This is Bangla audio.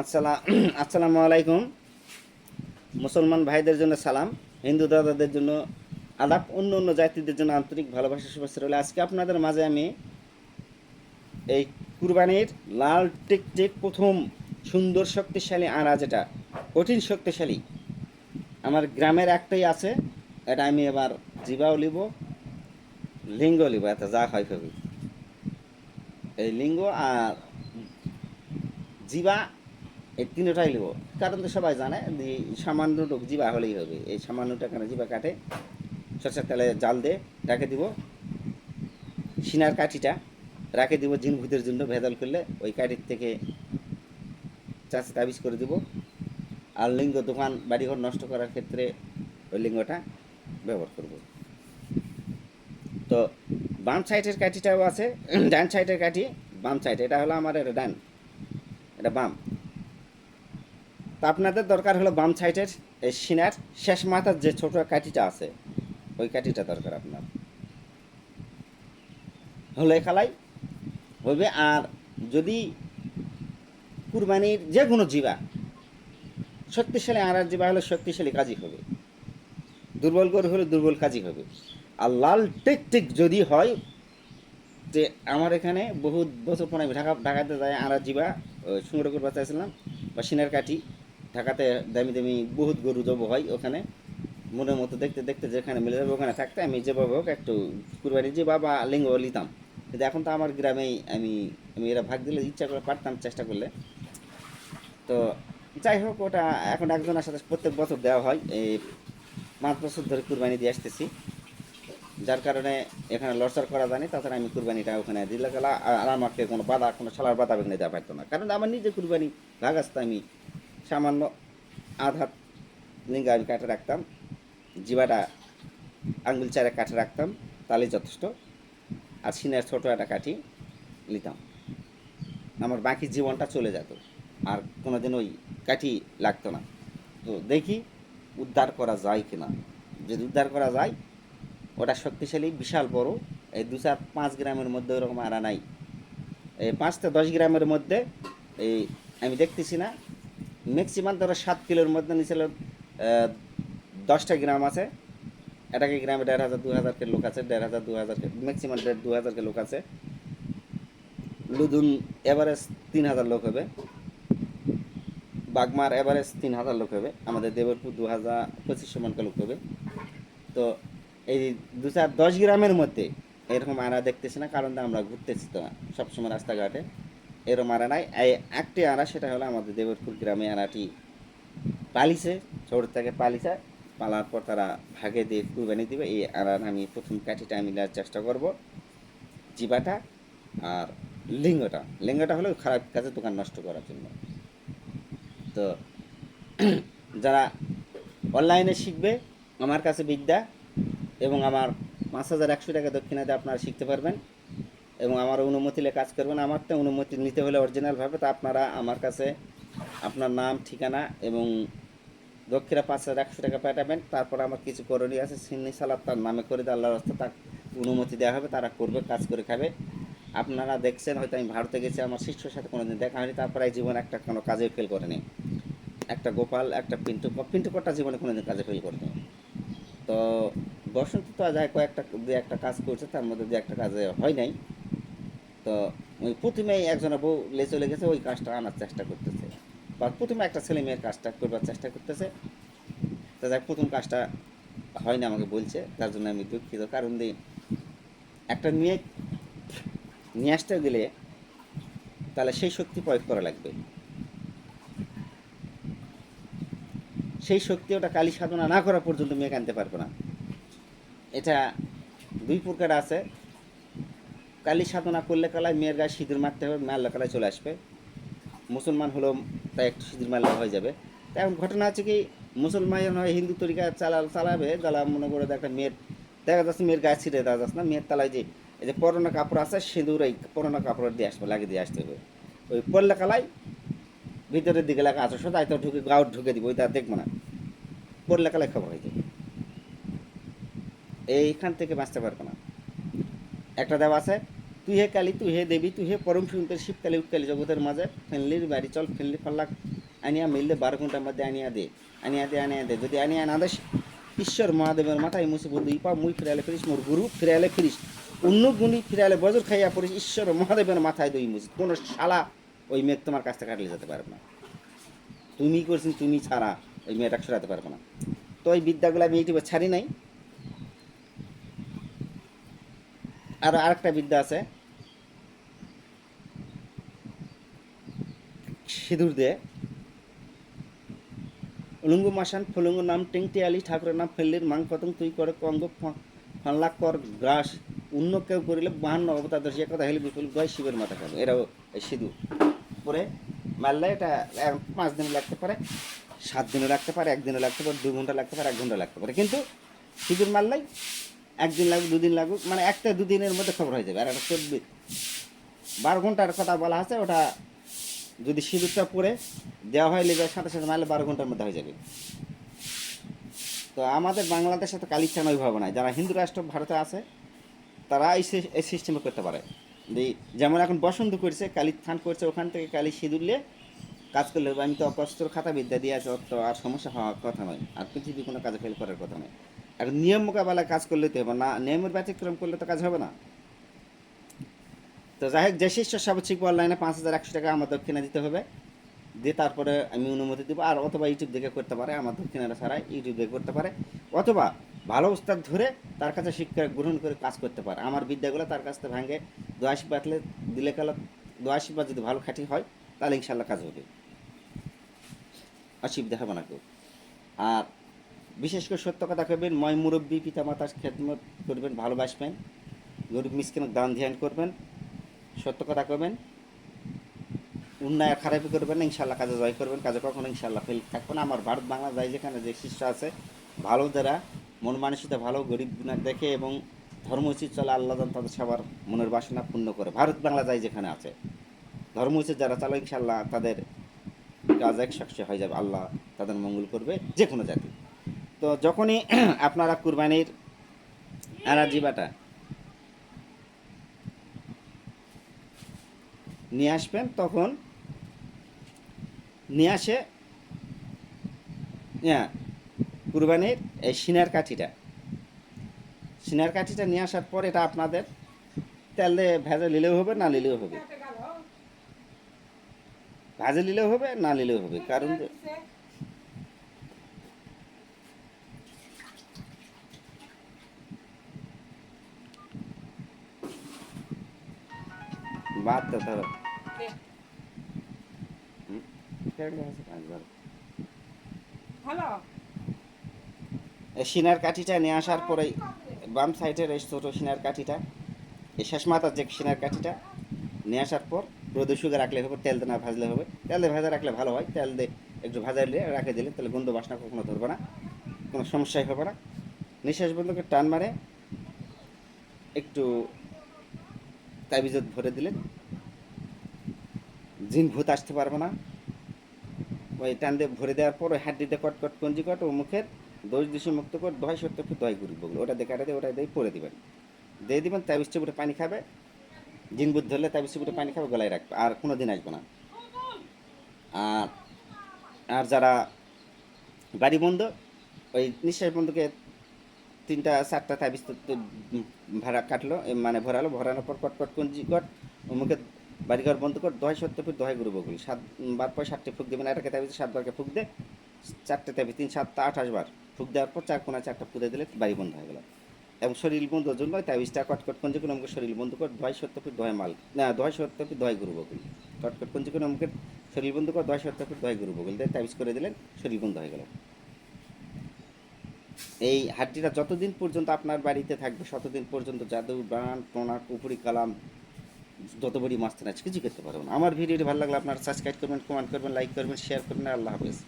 আসসালাম আসসালামু আলাইকুম। মুসলমান ভাইদের জন্য সালাম, হিন্দু দাদাদের জন্য আলাপ অন্য অন্য জাতিদের জন্য আন্তরিক ভালোবাসা, শুভেচ্ছা রইল। আজকে আপনাদের মাঝে আমি এই কুরবানির লাল টিকটিক প্রথম সুন্দর শক্তিশালী আড়া যেটা কঠিন শক্তিশালী, আমার গ্রামের একটাই আছে, এটা আমি এবার জিবাও লিব লিঙ্গ লিব, এত যা হয় হবে এই লিঙ্গ আর জিবা এই তিনটাই লিব। কারণ তো সবাই জানে যে সামান্যটুক জিবা হলেই হবে। এই সামান্য টাকা জিবা কাটে। সরষের তেলে জাল দিয়ে রেখে দিব। সিনার কাঠিটা রেখে দিব জিন ভূতের জন্য ভেজাল করলে ওই কাঠির থেকে চাষে তাবিজ করে দিব। আর লিঙ্গ দোকান বাড়িঘর নষ্ট করার ক্ষেত্রে ওই লিঙ্গটা ব্যবহার করব। তো বাম সাইডের কাঠিটাও আছে, ডান সাইডের কাঠি। বাম সাইড, এটা হলো আমার এটা ডান। এটা বাম। আপনাদের দরকার হলো বাম সাইডের এই সিনার। শেষ মাথার যে ছোট কাঠিটা আছে, ওই কাঠিটা দরকার আপনার। হলে খালাই হবে। আর যদি কুরবানির যে কোনো জীবা, শক্তিশালী আড়ার জীবা হলে শক্তিশালী কাজই হবে। দুর্বল করে হলে দুর্বল কাজই হবে। আর লাল টিক টিক যদি হয়, যে আমার এখানে বহুত বছর পরে ঢাকা ঢাকাতে যাই আড়ার জীবা, ওই সংগ্রহ করতে চাইছিলাম বা সিনার কাঠি ঢাকাতে দামি দামি বহুত গরু জব হয় ওখানে। মনের মতো দেখতে দেখতে যেখানে মিলে যাবে ওখানে থাকতে আমি যেভাবে হোক একটু কুরবানি যে বাবা লিঙ্গ লিতাম। কিন্তু এখন তো আমার গ্রামেই আমি আমি এরা ভাগ দিলে ইচ্ছা করে পারতাম চেষ্টা করলে। তো যাই হোক, ওটা এখন একজনের সাথে প্রত্যেক বছর দেওয়া হয়। এই পাঁচ বছর ধরে কুরবানি দিয়ে আসতেছি। যার কারণে এখানে লড়চড় করা জানি তাছাড়া আমি কুরবানিটা ওখানে দিলে গেলা আর আমাকে কোনো বাধা, কোনো ছাড়ার বাধা ভেঙে দেওয়া পারতো না। কারণ আমার নিজে কুরবানি ভাগ আসতে আমি সামান্য আধাত লিঙ্গা আমি কাটে রাখতাম। জিবাটা আঙ্গুল চারে কাটে রাখতাম, তাহলে যথেষ্ট। আর সিনের ছোটো একটা কাঠি নিতাম। আমার বাকি জীবনটা চলে যেত। আর কোনোদিন ওই কাঠি লাগতো না। তো দেখি উদ্ধার করা যায় কিনা। যদি উদ্ধার করা যায়, ওটা শক্তিশালী, বিশাল, বড়। এই দু চার পাঁচ গ্রামের মধ্যে ওরকম আরা নাই। এই পাঁচটা দশ গ্রামের মধ্যে এই আমি দেখতেছি না। ম্যাক্সিমাম ধরো সাত কিলোর মধ্যে নিচে দশটা গ্রাম আছে। এটাকে গ্রামে দেড় হাজার, দু হাজারকে লোক আছে, দেড় হাজার, দু হাজার ম্যাক্সিমাম দেড়, দু হাজার লোক আছে। লুদুন এভারেজ তিন হাজার লোক হবে। বাগমার এভারেজ তিন হাজার লোক হবে। আমাদের দেবরপুর দু হাজার পঁচিশশো মানকা লোক হবে। তো এই দু চার, দশ গ্রামের মধ্যে এরকম আড়া দেখতেছি না, কারণ আমরা ঘুরতেছি তো সবসময় রাস্তাঘাটে। এরকম আড়া নাই। একটি আনা, সেটা হলো আমাদের দেবরপুর গ্রামে আনাটি পালিছে ছোট থেকে পালিছে। পালার পর তারা ভাগে দিয়ে কুরবানি দিবে। এই আড়ার আমি প্রথম কাঠিটা আমি নেওয়ার চেষ্টা করব জিবাটা আর লিঙ্গটা। লিঙ্গটা হলো খারাপ কাজে দোকান নষ্ট করার জন্য। তো যারা অনলাইনে শিখবে, আমার কাছে বিদ্যা এবং আমার পাঁচ হাজার একশো টাকা দক্ষিণাতে আপনারা শিখতে পারবেন। এবং আমার অনুমতি অনুমতিলে কাজ করবেন। আমার তো অনুমতি নিতে হলে অরিজিনালভাবে তা আপনারা আমার কাছে আপনার নাম, ঠিকানা এবং দক্ষিণা পাঁচ হাজার একশো টাকা পাঠাবেন। তারপর আমার কিছু করণীয় আছে। সিন্নি সালাদ তার নামে করে দিয়ে আল্লাহর রাস্তা তার অনুমতি দেওয়া হবে। তারা করবে, কাজ করে খাবে। আপনারা দেখছেন, হয়তো আমি ভারতে গেছি, আমার শিষ্যর সাথে কোনো দিন দেখা হয়নি। তারপরে এই জীবন একটা কোনো কাজে ফেল করেনি। একটা গোপাল, একটা পিন্টু পিন্টু কটা জীবনে কোনো দিন কাজে ফেল করেনি। তো বসন্ত তো যায় কয়েকটা দু একটা কাজ করছে, তার মধ্যে দু একটা কাজে হয় নাই। তো ওই প্রথমেই একজনের বউ লে চলে গেছে, ওই কাজটা আনার চেষ্টা করতেছে। বা প্রথমে একটা ছেলে মেয়ের কাজটা করবার চেষ্টা করতেছে। তো যাক, প্রথম কাজটা হয় না আমাকে বলছে, তার জন্য আমি দুঃখিত। কারণ দিই, একটা মেয়ে নিয়ে আসতে গেলে তাহলে সেই শক্তি প্রয়োগ করা লাগবে। সেই শক্তি ওটা কালী সাধনা না করা পর্যন্ত মেয়েকে আনতে পারবে না। এটা দুই প্রকার আছে। কালী সাধনা করলে কালায়, মেয়ের গায়ে সিঁদুর মারতে হবে, মারলে কালায় চলে আসবে। মুসলমান হলেও তাই একটু সিঁদুর মারলে হয়ে যাবে। তাই এখন ঘটনা আছে কি মুসলমান হয় হিন্দু তরিকা চালা, চালাবে, যারা মনে করে একটা মেয়ের, দেখা যাচ্ছে মেয়ের গায়ে ছিঁড়ে দেওয়া যাচ্ছে না, মেয়ের তালায় যে, এই যে পরনা কাপড় আছে, সিঁদুর এই পরনা কাপড় দিয়ে আসবে, লাগিয়ে দিয়ে আসতে হবে। ওই পড়লে কালাই ভিতরের দিকে লাগা আছে সোজা তো ঢুকে, গাও ঢুকে দিব ওইটা দেখব না। পড়লে কালাই খবর হয়ে যাবে। এইখান থেকে বাঁচতে পারব না। একটা দেওয়া আছে তুই হে কালী তুই হে দেবী তুই হে পরম সুন্দর শিবকালী উৎকালী জগতের মাঝে। ফেনলির বাড়ি চল, ফেনলি ফাল্লাক আনিয়া মিললে বারো ঘণ্টার মধ্যে আনিয়া দে আনিয়া দে আনিয়া দে। যদি আনিয়া না দেশ ঈশ্বর মহাদেবের মাথায় মুসি বন্ধু ইপা মুই ফিরালে ফিরিস, মোর গুরু ফিরালে ফিরিস। অন্য গুণী ফিরালে বজর খাইয়া পড়িস, ঈশ্বর মহাদেবের মাথায় দই মুসি কোনো শালা ওই মেয়ে তোমার কাছ থেকে কাটলে যেতে পারবে না। তুমি করছেন তুমি ছাড়া ওই মেয়েটা সরাতে পারবে না। তো ওই বিদ্যাগুলো আমি ইউটিউবে ছাড়ি নাই। আর আরেকটা বিদ্যা আছে সিঁদুর দিয়ে। উলুঙ্গ মাসান, ফুলুঙ্গ নাম, টেংটি আলি, ঠাকুরের নাম, ফেললির মাং পতং তুই করে, কঙ্গ ফাল্লা কর, গ্রাস অন্য কেউ করিলে বাহান্ন অবতার দর্শী কথা হেলি বিপুল, গয় শিবের মাথা খাবে। এরাও এই সিঁদুর পরে মারলে এটা পাঁচ দিনে লাগতে পারে, সাত দিনে লাগতে পারে একদিনে লাগতে পারে, দু ঘণ্টা লাগতে পারে, এক ঘণ্টা লাগতে পারে। কিন্তু সিঁদুর মারলেই একদিন লাগুক, দুদিন লাগুক মানে একটা দুদিনের মধ্যে খবর হয়ে যাবে। আর একটা চলবে বারো ঘণ্টার কথা বলা আছে, ওটা যদি সিঁদুরটা পরে দেওয়া হয় লেগে সাথে সাথে মারলে বারো ঘণ্টার মধ্যে হয়ে যাবে। তো আমাদের বাংলাদেশে তো কালিচান ওইভাবে নাই যারা হিন্দু রাষ্ট্র ভারতে আছে, তারা এই সিস্টেমে করতে পারে। যেমন এখন বসন্ত করছে কালী থান করছে, ওখান থেকে কালী সিঁদুরলে কাজ করলে। আমি তো অকস্ত্র খাতা বিদ্যা দিয়ে আছে আর সমস্যা হওয়ার কথা নয়। আর পৃথিবী কোনো কাজে ফেল করার কথা নয়। এখন নিয়ম মোকাবেলায় কাজ করলে তো হবে না, নিয়মের ব্যতিক্রম করলে তো কাজ হবে না। তো যাই হোক, যে শিষ্য সাবচিক অনলাইনে পাঁচ হাজার একশো টাকা আমার দক্ষিণা দিতে হবে। দিয়ে তারপরে আমি অনুমতি দেবো। আর অথবা ইউটিউব দেখে করতে পারে, আমার দক্ষিণাটা ছাড়া ইউটিউব দেখে করতে পারে। অথবা ভালো উস্তাদ ধরে তার কাছে শিক্ষা গ্রহণ করে কাজ করতে পারে। আমার বিদ্যাগুলো তার কাছ থেকে ভাঙে। দোয়াশি পাতলে দিলে কালো দোয়াশি বা যদি ভালো খাঁটি হয়, তাহলে ইনশাল্লাহ কাজ হবে। অসুবিধা হবে না কেউ আর বিশেষ করে সত্য কথা কবেন ময় মুরব্বী পিতা মাতার খেদমত করবেন, ভালোবাসবেন। গরিব মিসকিনক দান ধ্যান করবেন। সত্য কথা কবেন উন্নয়ন খারাপই করবেন ইনশাল্লাহ কাজে জয় করবেন, কাজে কখনো ইনশাল্লাহ ফেল না। আমার ভারত বাংলা যাই যেখানে যে শিষ্য আছে, ভালো যারা, মন মানসিকতা ভালো, গরিব গুণা দেখে এবং ধর্ম উচিত চলে, আল্লাহ তাদের সবার মনের বাসনা পূর্ণ করে। ভারত বাংলা যাই যেখানে আছে, ধর্ম উচিত যারা চালো ইনশাল্লাহ তাদের কাজ এক সাক্ষী হয়ে যাবে। আল্লাহ তাদের মঙ্গল করবে যে কোনো জাতি। তো যখনই আপনারা কুরবানির এনার্জি বাটা নিয়ে আসবেন, তখন নিয়ে আসে হ্যাঁ কুরবানির এই সিনার কাঠিটা। সিনার কাঠিটা নিয়ে আসার পর এটা আপনাদের তেলে ভেজে নিলেও হবে, না নিলেও হবে? ভাজে নিলেও হবে, না নিলেও হবে? কারণ বাদ তো ধরো সিনার কাঠিটা নিয়ে আসার পরে বাম সাইডের এই ছোটো সিনার কাঠিটা এই শেষ মাথার যে সিনার কাঠিটা নিয়ে আসার পর রোদে শুকে রাখলে হবে তেল না ভাজলে হবে তেল দিয়ে ভাজা রাখলে ভালো হয় তেল দিয়ে একটু ভাজাইলে রাখে দিলে তাহলে গন্ধ বাসনা কখনো ধরবে না কোনো সমস্যাই হবে না নিঃশ্বাস বন্ধ করে টান মারে একটু তাবিজত ভরে দিলেন জিন ভূত আসতে পারবে না। ওই টান দিয়ে ভরে দেওয়ার পর ওই হাড্ডিতে কট কট কঞ্জি কট, ও মুখের দোষ দিশি মুক্ত কর দয় সত্য একটু দয় গুরু বগুলো। ওটা দেখে দিয়ে ওটা দিয়ে পরে দিবেন। দিয়ে দিবেন, তাবিজ চিপুটে পানি খাবে। জিন বুদ্ধ ধরলে তাবিজ চিপুটে পানি খাবে, গলায় রাখবে। আর কোনো দিন আসবে না। আর আর যারা বাড়ি বন্ধ, ওই নিঃশ্বাস বন্ধুকে তিনটা, চারটা তাবিজ ভাড়া কাটলো মানে ভরালো। ভরানোর পর কট কট কঞ্জি কট, ও মুখে বাড়িঘর বন্ধ কর দয় সত্য ফির দয় গুরু বগুলি সাত বার পর সাতটি ফুক দেবেন এটাকে তাবিজ সাতবারকে ফুক দে, চারটে তাবিজ, তিন, সাতটা, আঠাশ বার ফুক দেওয়ার পর চার কোনা চারটা পুঁতে দিলে বাড়ি বন্ধ হয়ে গেল। এবং শরীর বন্ধুর জন্য তাবিজটা কটকট করে আমাকে শরীর বন্ধু কর দয় সত্য ফির দয় মাল, না দয় সত্য ফির দয় গুরু বকুল কটকট করে আমাকে শরীর বন্ধু কর দয় সত্য ফির দয় গুরু বকুল দিয়ে তাবিজ করে দিলেন শরীর বন্ধ হয়ে গেল। এই হাড্ডিটা যতদিন পর্যন্ত আপনার বাড়িতে থাকবে ততদিন পর্যন্ত জাদু বান টোনা কুপুরি কালাম যত বড়ি মাছ আছে কিছু করতে পারবেন। আমার ভিডিওটি ভালো লাগলে আপনারা সাবস্ক্রাইব করবেন কমেন্ট করবেন লাইক করবেন শেয়ার করবেন, আল্লাহ হাফেজ।